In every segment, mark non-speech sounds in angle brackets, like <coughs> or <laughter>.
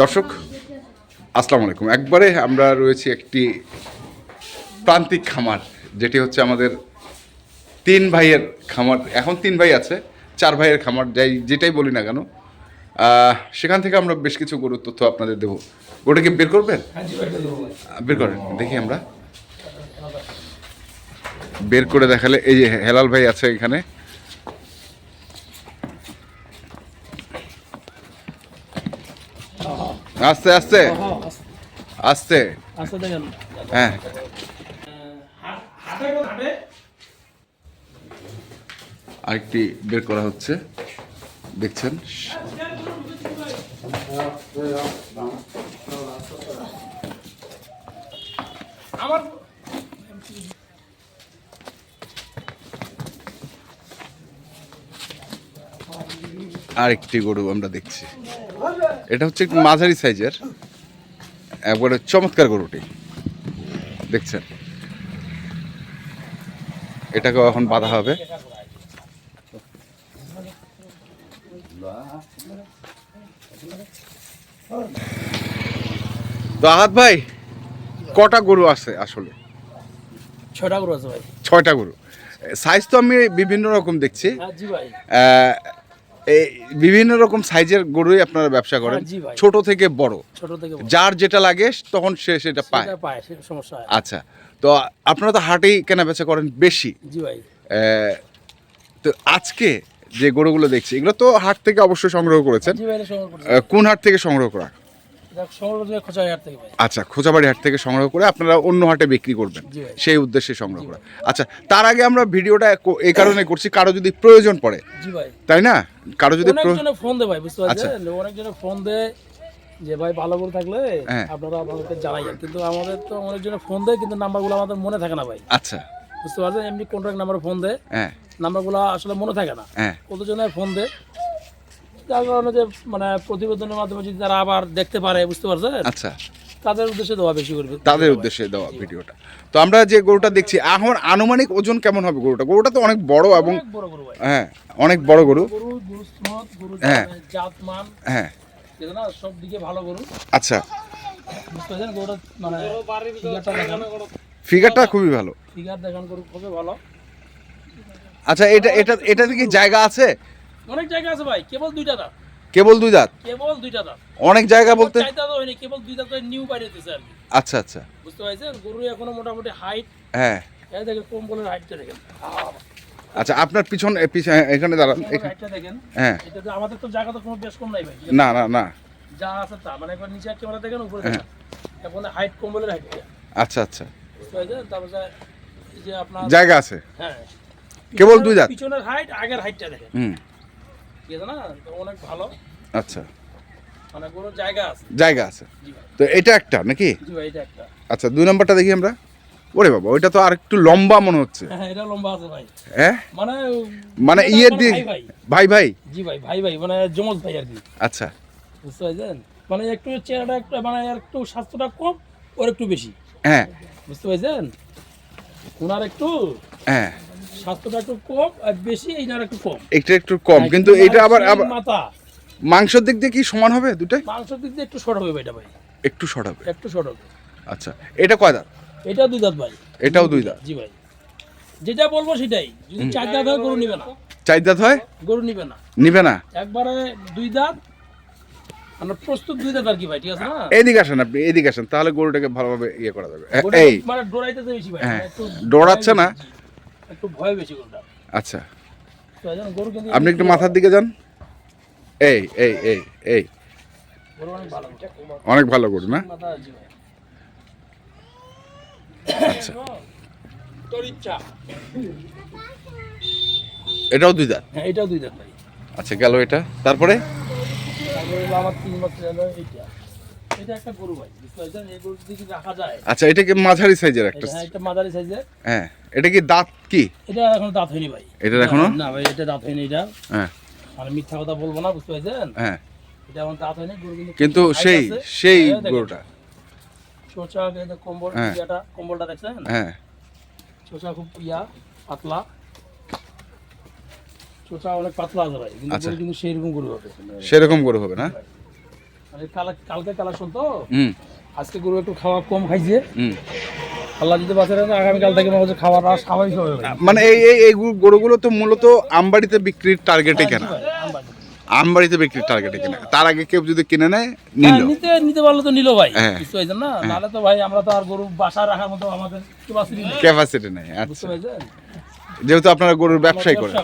দর্শক আসসালামু আলাইকুম। একবারে আমরা রয়েছি একটি প্রান্তিক খামার যেটি হচ্ছে আমাদের তিন ভাইয়ের খামার। এখন তিন ভাই আছে চার ভাইয়ের খামার যাই যেটাই বলি না কেন সেখান থেকে আমরা বেশ কিছু গরুর তথ্য আপনাদের দেবো। ওটাকে বের করবেন? বের করেন দেখি আমরা। বের করে দেখালে এই যে হেলাল ভাই আছে এখানে। আস্তে আস্তে আস্তে দেখেন। হ্যাঁ। আরেকটি বের করা হচ্ছে। দেখছেন? আমার আরেকটি গরু আমরা দেখছি। এটা হচ্ছে একটু মাঝারি সাইজের একবারে চমৎকার গরুটি। দেখছেন? এটাকেও এখন বাঁধা হবে। তো আহাত ভাই কটা গরু আছে আসলে? ছয়টা গরু আছে ভাই। ছয়টা গরু। সাইজ তো আমি বিভিন্ন রকম দেখছি। হ্যাঁ জি ভাই। বিভিন্ন রকম সাইজের গরুই আপনারা ব্যবসা করেন। হ্যাঁ, ছোট থেকে বড়। ছোট থেকে যার যেটা লাগে তখন সে সেটা পায়। পায় সমস্যা আচ্ছা তো আপনারা তো হাটেই কেনা বেচা করেন বেশি। জি ভাই। তো আজকে যে গরুগুলো দেখছি এগুলো তো হাট থেকে অবশ্যই সংগ্রহ করেছেন। কোন হাট থেকে সংগ্রহ করা? আচ্ছা খোঁচাবাড়ি হাট থেকে সংগ্রহ করে আপনারা অন্য হাটে বিক্রি করবেন। সেই উদ্দেশ্যে সংগ্রহ করা। আচ্ছা তার আগে আমরা ভিডিওটা এই কারণে করছি কারও যদি প্রয়োজন পড়ে। তাই না? কারও যদি ফোন দেয় ভাই বুঝতে আচ্ছা। পারছেন অনেকজনে ফোন দেয় যে ভাই ভালো করে থাকলে হ্যাঁ। আপনারা আমাদেরকে জানাইয়েন। কিন্তু আমাদের তো অনেকজনে ফোন দেয় কিন্তু নাম্বারগুলো আমাদের মনে থাকে না ভাই। আচ্ছা। বুঝতে পারছেন? এমনি কন্ট্রাক্ট নাম্বারে ফোন দেয়। হ্যাঁ। নাম্বারগুলো আসলে মনে থাকে না। হ্যাঁ। কতজনে ফোন দেয়? যে মানে প্রতিবেদনের মাধ্যমে যদি তারা আবার দেখতে পারে বুঝতে পারছেন? আচ্ছা। তাদের উদ্দেশ্যে দেওয়া বেশি করবে। তাদের উদ্দেশ্যে দেওয়া ভিডিওটা। তো আমরা যে গরুটা দেখছি এখন আনুমানিক ওজন কেমন হবে গরুটা? গরুটা তো অনেক বড় এবং বড় গরু হ্যাঁ অনেক বড় গরু। হ্যাঁ। হ্যাঁ। সব দিকে ভালো গরু। আচ্ছা। বুঝতে পারছেন? গরুটা মানে ফিগারটা খুবই ভালো। ফিগার দেখান গরু খুবই ভালো। আচ্ছা এটা এটা এটা কি জায়গা আছে? অনেক জায়গা আছে ভাই কেবল দুইটা দাঁত। কেবল দুই দাঁত? কেবল দুইটা দাঁত। অনেক জায়গা বলতে চাইতে তো হয়নি কেবল দুই দাঁত নিউ বাইরেতেছে আর আচ্ছা আচ্ছা। বুঝতে পারছেন? গরু এখনও মোটামুটি হাইট হ্যাঁ। এই দেখেন কম্বলের হাইটটা দেখেন। আচ্ছা আপনার পিছন হ্যাঁ, এখানে দাঁড়ান এখানে হাইটটা দেখেন হ্যাঁ। এটা তো আমাদের তো জায়গা তো কোনো বেশ কম নাই ভাই। না না না। যা আছে তা মানে একবার নিচে ক্যামেরা দেখেন উপরে দেখেন। এখন হাইট কম্বলের হাইট আচ্ছা আচ্ছা। বুঝতে পারছেন? তারপর যে- আপনার জায়গা আছে। হ্যাঁ। কেবল দুই দাঁত? পিছনের হাইট আগের হাইটটা দেখেন। হুম। অনেক ভালো। আচ্ছা। মানে জায়গা আছে। জায়গা আছে। তো এটা একটা নাকি? আচ্ছা দুই নম্বরটা দেখি আমরা। ওরে বাবা ওইটা তো আর একটু লম্বা মনে হচ্ছে। হ্যাঁ এটা লম্বা আছে ভাই। হ্যাঁ? মানে মানে ইয়ের আমার দিয়ে ভাই ভাই। জি ভাই ভাই ভাই মানে জমজ ভাই আর কি। আচ্ছা। বুঝতে পারছেন? মানে একটু চেহারাটা একটু মানে একটু স্বাস্থ্যটা কম ওর একটু বেশি। হ্যাঁ। বুঝতে পারছেন? ওনার একটু। হ্যাঁ। স্বাস্থ্যটা একটু কম আর বেশি এইটার একটু কম। এটা একটু কম কিন্তু ওনার এটা আবার আবার মাথা। মাংসের দিক দিয়ে কি সমান হবে দুটাই? মাংসের দিক দিয়ে একটু শর্ট হবে এটা ভাই। একটু শর্ট হবে। একটু শর্ট হবে। আচ্ছা এটা কয় দাঁত? এটা দুই দাঁত ভাই। এটাও দুই দাঁত? জি ভাই। যেটা বলব সেটাই। যদি চার দাঁত হয় গরু নিবে না। চার দাঁত হয়? গরু নিবে না। নিবে না? একবারে দুই দাঁত। মানে প্রস্তুত দুই দাঁত আর কি ভাই ঠিক আছে না? এদিকে আসেন আপনি এদিকে আসেন তাহলে গরুটাকে ভালোভাবে ইয়ে করা যাবে। এই। মানে ডোরাইতেছে বেশি ভাই। হ্যাঁ, না? একটু ভয় বেশি গরুটা আচ্ছা। আপনি একটু মাথার দিকে যান। এই এই এই এই। অনেক ভালো গরু। না? আচ্ছা। এটাও দুই দাঁত? হ্যাঁ এটাও দুই দাঁত আচ্ছা গেল এটা। তারপরে? আমার তিন বছর এটা একটা গরু ভাই বুঝতে পারছেন? এই গরু যদি রাখা যায় আচ্ছা এটা কি মাঝারি সাইজের একটা? হ্যাঁ এটা মাদারি সাইজের। হ্যাঁ এটা কি দাঁত কি? এটা এখনও দাঁত হয়নি ভাই। এটার এখনও? না ভাই এটা দাঁত হয়নি এটা। হ্যাঁ। মানে মিথ্যা কথা বলব না বুঝতে পারছেন? হ্যাঁ। এটা আমার দাঁত হয়নি গরু কিন্তু সেই সেই গরুটা। চোচা কম্বল হ্যাঁ। ইয়াটা কম্বলটা দেখছেন? হ্যাঁ। চোচা খুব ইয়া পাতলা। চোচা অনেক পাতলা আছে ভাই কিন্তু আচ্ছা। কিন্তু সেই রকম গরু হবে। সেরকম গরু হবে না? কালকে কালেকশন তো। আজকে গরু একটু খাওয়া কম খাইছে। আল্লাহ যদি বাঁচে রাখে, আগামীকাল থেকে মনে হচ্ছে খাওয়াটা স্বাভাবিক হবে মানে এই এই এই গরুগুলো তো মূলত আমবাড়িতে বিক্রির টার্গেটে কেনা। আমবাড়িতে বিক্রির টার্গেটে কেনা। তার আগে কেউ যদি কিনে নেয় হ্যাঁ, নিল নিতে নিতে পারলে তো নিল ভাই। হ্যাঁ। বুঝতে পারছেন না? নাহলে তো ভাই আমরা তো আর গরু বাসায় রাখার মতো আমাদের। ক্যাপাসিটি নেই। আচ্ছা। যেহেতু আপনারা গরুর ব্যবসায় করেন।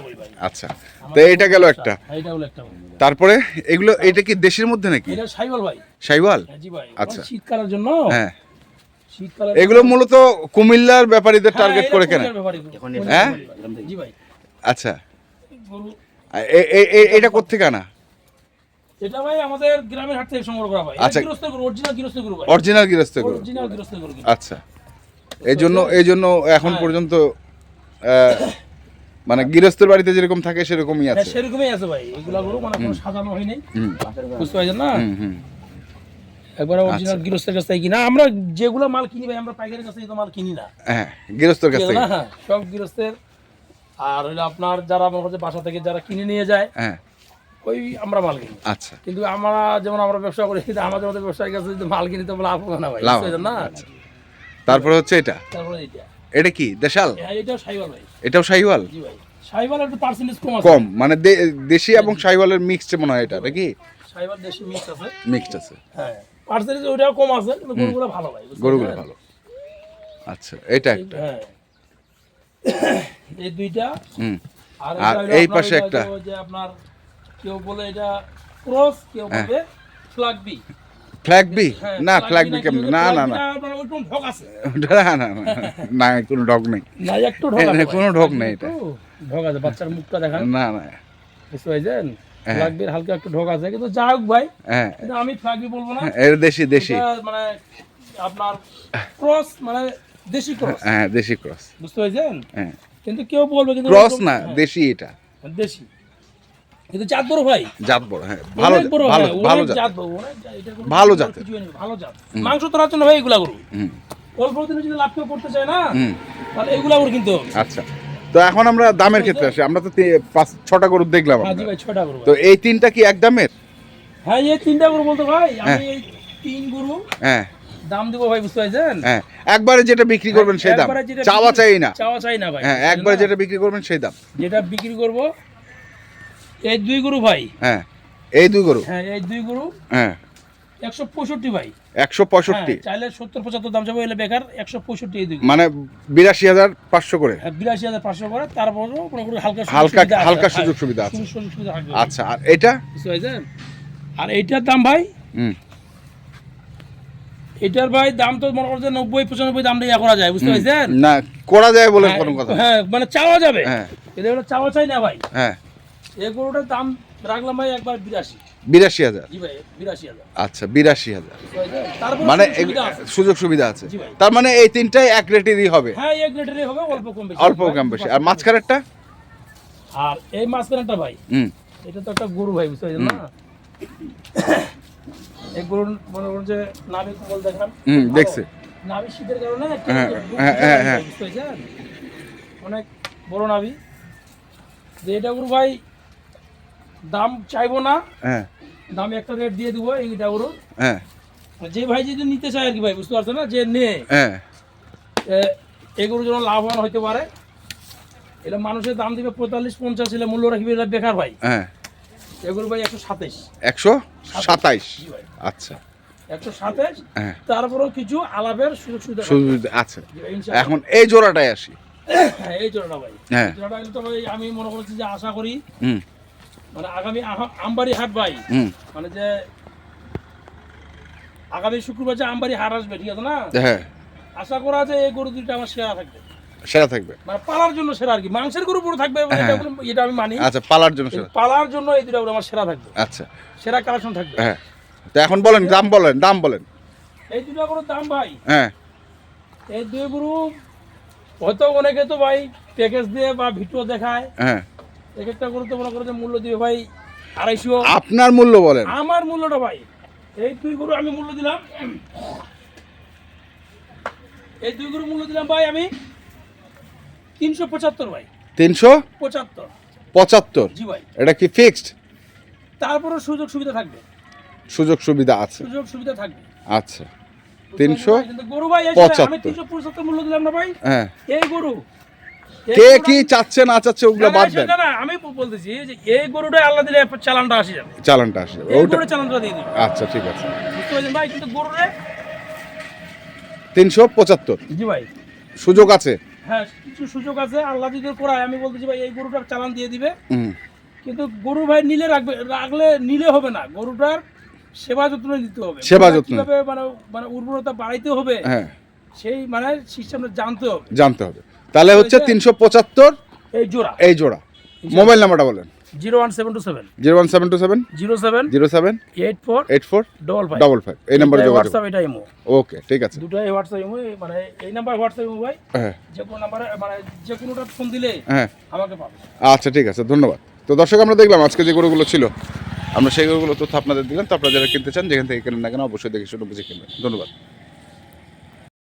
আচ্ছা তো এইটা গেল একটা। হ্যাঁ, এটা হলো একটা। তারপরে এগুলো এটা কি দেশের মধ্যে নাকি? এটা ভাই। সাইওয়াল? হ্যাঁ, জি ভাই। আচ্ছা। শীতকালের জন্য? হ্যাঁ। এগুলো মূলত কুমিল্লার ব্যাপারীদের টার্গেট করে কেনে হ্যাঁ? আচ্ছা। এটা কোথেকে আনা? এটা ভাই আমাদের গ্রামের হাট থেকে সংগ্রহ করা ভাই। আচ্ছা। অরিজিনাল গৃহস্থ গরু ভাই। অরিজিনাল গৃহস্থ গরু। অরিজিনাল গৃহস্থ গরু আচ্ছা। এই জন্য এই জন্য এখন হ্যাঁ। পর্যন্ত মানে গৃহস্থের বাড়িতে যেরকম থাকে সেরকমই হ্যাঁ আছে। সেরকমই আছে ভাই। এগুলা গরু মানে কোনো সাজানো হয় নাই। বুঝতে পারছেন না? একবার অরিজিনাল আচ্ছা। গৃহস্থের কাছ কিনা। আমরা যেগুলো মাল কিনি ভাই আমরা পাইকারের কাছ তো মাল কিনি না। হ্যাঁ গৃহস্থর কাছ না? হ্যাঁ, সব গৃহস্থের। আর হইল আপনার যারা মনে করছে বাসা থেকে যারা কিনে নিয়ে যায় হ্যাঁ। ওই আমরা মাল কিনি। আচ্ছা। কিন্তু আমরা যেমন আমরা ব্যবসা করি কিন্তু আমাদের মতো ব্যবসায়ী কাছে যদি মাল কিনি তো লাভ হবে না ভাই না? আচ্ছা। তারপরে হচ্ছে এটা? তারপরে এটা। এটা কি? দেশাল? হ্যাঁ, এটাও সাইবার ভাই। এটাও শাহিওয়াল জি ভাই। একটু পার্সেন্টেজ কম আছে। কম মানে দেশি এবং শাহিওয়ালের মিক্সড মনে হয় এটা নাকি? সাইবার দেশি মিক্স আছে। মিক্সড আছে। হ্যাঁ পার্সেন্টেজ ওইটাও কম আছে কিন্তু গরুগুলো ভালো ভাই গরুগুলো ভালো। আচ্ছা এটা একটা। হ্যাঁ। এই দুইটা। হুম। আর এই পাশে একটা। যে- আপনার কেউ বলে এটা ক্রস কেউ হ্যাঁ। বলে ফ্ল্যাগ বি হ্যাঁ, না flag ফ্ল্যাগ বি কেমন? বলে, না না না। ঢোক <laughs> না না না, না কোনো ডগ নেই। না একটু ঢোক কোনো। ঢোক নেই এটা। ঢোক আছে বাচ্চার মুখটা দেখান। না না। বুঝতে পারছেন? হ্যাঁ। ফ্ল্যাগ হালকা একটু ঢোক আছে কিন্তু যা হোক ভাই হ্যাঁ। আমি ফ্ল্যাগ বি বলব না। এটা দেশি দেশি। মানে আপনার ক্রস মানে দেশি ক্রস হ্যাঁ দেশি ক্রস বুঝতে পারছেন? হ্যাঁ। কিন্তু কেউ বলবে কিন্তু ক্রস না হ্যাঁ, দেশি এটা। দেশি। কিন্তু জাত বড় ভাই। জাত বড় হ্যাঁ ভালো ভালো হ্যাঁ, ভালো জাত অনেক জাত, ভালো ভালো জাত। মাংস তোলার জন্য ভাই এগুলা গরু। অল্প দিনে যদি লাভ কেউ করতে চায় না তাহলে এগুলা গরু কিন্তু আচ্ছা তো এখন আমরা দামের ক্ষেত্রে আসি। আমরা তো পাঁচ ছটা গরু দেখলাম হ্যাঁ ভাই ছটা গরু। তো এই তিনটা কি এক দামের? হ্যাঁ এই তিনটা গরু বলতে ভাই হ্যাঁ। আমি এই তিন গরু হ্যাঁ। দাম দিব ভাই বুঝতে পারছেন? হ্যাঁ একবারে যেটা বিক্রি করবেন সেই দাম। চাওয়া চাই না। চাওয়া চাই না ভাই। হ্যাঁ একবারে যেটা বিক্রি করবেন সেই দাম। যেটা বিক্রি করব এই দুই গরু ভাই? হ্যাঁ এই দুই গরু। হ্যাঁ এই দুই গরু। হ্যাঁ। একশো পঁয়ষট্টি ভাই। একশো পঁয়ষট্টি। হ্যাঁ, চাইলে সত্তর পঁচাত্তর দাম যাবে এলে বেকার একশো পঁয়ষট্টি এই দুই মানে বিরাশি হাজার পাঁচশো করে। হ্যাঁ, বিরাশি হাজার পাঁচশো করে তারপরেও কোনো হালকা হালকা হালকা হ্যাঁ, সুযোগ সুবিধা আছে। সুযোগ সুবিধা আচ্ছা আর এটা আর এইটার দাম ভাই? হুম। এটার ভাই দাম তো মনে করছে নব্বই পঁচানব্বই দাম ইয়া করা যায় বুঝতে পারছেন? না করা যায় বলে হ্যাঁ, কোনো কথা হ্যাঁ মানে চাওয়া যাবে। হ্যাঁ। এটা হলো চাওয়া চাই না ভাই। হ্যাঁ। এই গরুটার দাম রাখলাম ভাই একবার বিরাশি। বিরাশি হাজার? আচ্ছা বিরাশি হাজার। মানে সুযোগ সুবিধা আছে। তার মানে এই তিনটাই এক রেটেরই হবে? হ্যাঁ এক লিটারই হবে অল্প কম বেশি। অল্প কম বেশি। আর মাঝখানেরটা? আর এই মাঝখানেটা ভাই হুম। এটা তো একটা গরু ভাই বুঝতে পারছেন না? <coughs> এই গরুর মনে করুন যে নাভি কোমল দেখান। হুম। দেখছি। নাভি শীতের কারণে হ্যাঁ, হ্যাঁ, হ্যাঁ, হ্যাঁ। অনেক বড় নাভি। যে এটা গরু ভাই দাম চাইব না। হ্যাঁ। দাম একটা রেট দিয়ে দিব এইটা গরু হ্যাঁ। যে ভাই যদি নিতে চায় আর কি ভাই বুঝতে পারছেন না? যে নে। হ্যাঁ। এগুলো যেন লাভবান হইতে পারে। এটা মানুষের দাম দিবে পঁয়তাল্লিশ পঞ্চাশ হলে মূল্য রাখবে এটা বেকার ভাই। হ্যাঁ। এগুলো ভাই একশো সাতাইশ। একশো সাতাইশ। আচ্ছা। একশো সাতাইশ হ্যাঁ। তারপরেও কিছু আলাপের সুযোগ সুবিধা আছে। এখন এই জোড়াটাই আসি। হ্যাঁ, এই জোড়াটা ভাই। হ্যাঁ। জোড়াটা আমি মনে করছি যে আশা করি হুম। মানে আগামী আমবাড়ি হাট ভাই। মানে যে আগামী শুক্রবার যে আমবাড়ি হাট আসবে ঠিক আছে না? হ্যাঁ। আশা করা যে এই গরু দুইটা আমার সেরা থাকবে। সেরা থাকবে। মানে পালার জন্য সেরা আর কি। মাংসের গরু বড় থাকবে এটা হ্যাঁ। এটা আমি মানি। আচ্ছা পালার জন্য সেরা। পালার জন্য এই দুটা আমার সেরা থাকবে। আচ্ছা। সেরা কালেকশন থাকবে। হ্যাঁ। তো এখন বলেন দাম বলেন দাম বলেন। এই দুটা গরুর দাম ভাই। হ্যাঁ। এই দুই গরু হয়তো অনেকে তো ভাই প্যাকেজ দিয়ে বা ভিডিও দেখায়। হ্যাঁ। এক একটা তো মনে করে যে মূল্য দিবে ভাই আড়াইশো। আপনার মূল্য বলেন। আমার মূল্যটা ভাই এই দুই গরু আমি মূল্য দিলাম। এই দুই গরু মূল্য দিলাম ভাই আমি তিনশো পঁচাত্তর ভাই। তিনশো পঁচাত্তর। পঁচাত্তর? জি ভাই। এটা কি ফিক্সড তারপরে সুযোগ সুবিধা থাকবে। সুযোগ সুবিধা আছে। সুযোগ সুবিধা থাকবে। আচ্ছা। তিনশো গরু ভাই। আমি তিনশো পঁচাত্তর মূল্য দিলাম না ভাই? হ্যাঁ। এই গরু কে কি চাচ্ছে না চাচ্ছে ওগুলো বাদ দেন। না, আমি বলতেছি যে এই গরুটা আল্লাহ দিলে চালানটা আসে যাবে। চালানটা আসে যাবে। ওটা গরুটা চালানটা দিয়ে দিবে? আচ্ছা ঠিক আছে। ভাই? কিন্তু গরুরে তিনশো পঁচাত্তর। জি ভাই। সুযোগ আছে? হ্যাঁ কিছু সুযোগ আছে। আল্লাহ যদি করায় আমি বলতেছি ভাই এই গরুটার চালান দিয়ে দিবে। কিন্তু গরু ভাই নিলে রাখবে রাখলে নিলে হবে না। গরুটার সেবা যত্ন নিতে হবে। সেবা যত্ন। মানে মানে উর্বরতা বাড়াইতে হবে হ্যাঁ। সেই মানে সিস্টেমটা জানতে হবে। জানতে হবে। তাহলে হচ্ছে তিনশো পঁচাত্তর এই জোড়া। এই জোড়া। মোবাইল নাম্বারটা বলেন। Zero one seven two seven. Zero one seven two seven. Zero seven. Zero seven. Eight four. Eight four. Double five. Double five. এই নাম্বারে যোগাযোগ। হোয়াটসঅ্যাপ এটা ইমো ওকে ঠিক আছে। দুটাই হোয়াটসঅ্যাপ ইমো মানে এই নাম্বার হোয়াটসঅ্যাপ ইমো ভাই। হ্যাঁ। যে কোনো নাম্বারে মানে যে কোনোটা ফোন দিলে হ্যাঁ। আমাকে পাবে। আচ্ছা ঠিক আছে ধন্যবাদ। তো দর্শক আমরা দেখলাম আজকে যে গরুগুলো ছিল। আমরা সেই গরুগুলো তথ্য আপনাদের দিলাম। তো আপনারা যারা কিনতে চান যেখান থেকে কেনেন না কেন অবশ্যই দেখে শুনে বুঝে কিনবেন। ধন্যবাদ।